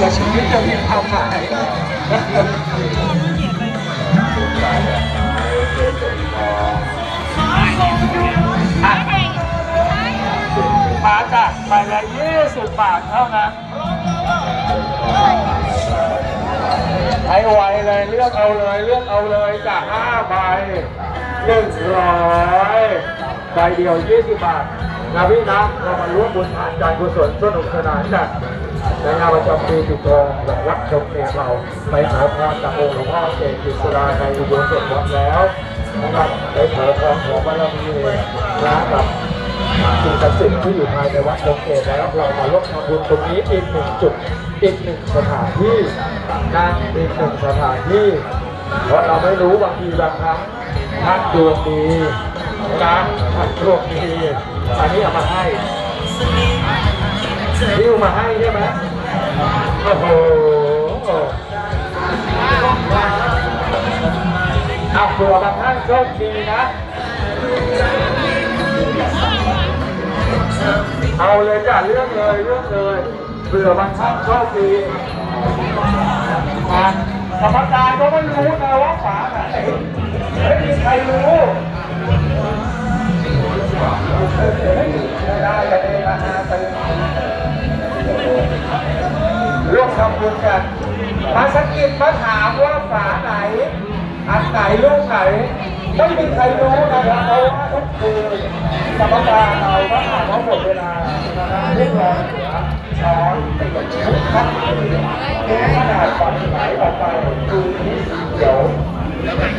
ผื่อชีวิตจะมีความหมายอะมาจ้ะไปละยี่สิบบาทเท่านั้นให้ไวเลยเลือกเอาเลยเลือกเอาเลยจ้ะห้าใบหนึ่งร้อยใบเดียวยี่สิบบาทนะพี่นะเรามาร่วมบุญทานการกุศลสนุกสนานกัน ในงานประจำปีจุดทองแบบวัดชมเกเราไปขอพรจากองค์หลวงพ่อเจกิจราในอุโบสถวัดแล้วนะครับไปขอพรขอบารมีนะกับสิ่งศักดิ์สิทธิ์ที่อยู่ภายในวัดชมเกตแล้วเรามาร่วมทำบุญตรงนี้อีกหนึ่งจุดอีกหนึ่งสถานที่นะอีกหนึ่งสถานที่เพราะเราไม่รู้บางทีบางครั้งท่านดวงดีนะท่านดวงดีอันนี้เอามาให้ ริ้วมาให้ใช่ไหมโอ้โหเอาเผื่อบางท่านโชคดีนะ เอาเลยจ้ะเรื่องเลยเรื่องเลยเผื่อบางท่านโชคดีนะกรรมการก็ไม่รู้นะว่าฝาไหนไม่มีใครรู้ำบุญกันมาสะกิดมาถามว่าฝาไหน อันไหนลูกไหน ไม่มีใครรู้นะครับเพราะว่าทุกคืนกรรมการเราก็อ่านว่าหมดเวลาเรียกร้องเหลือช้อนติดทุกขั้นเทขนาดฝันไหลออกไปคือนี้สีเขียว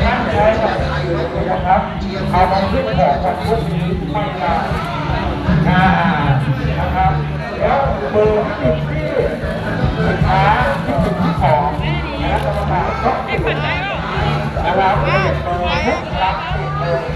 ท่านใช้กับคือนี้นะครับเอามาขึ้นของวันพรุ่งนี้ไม่นานอ่านะครับแล้วมือที่ที่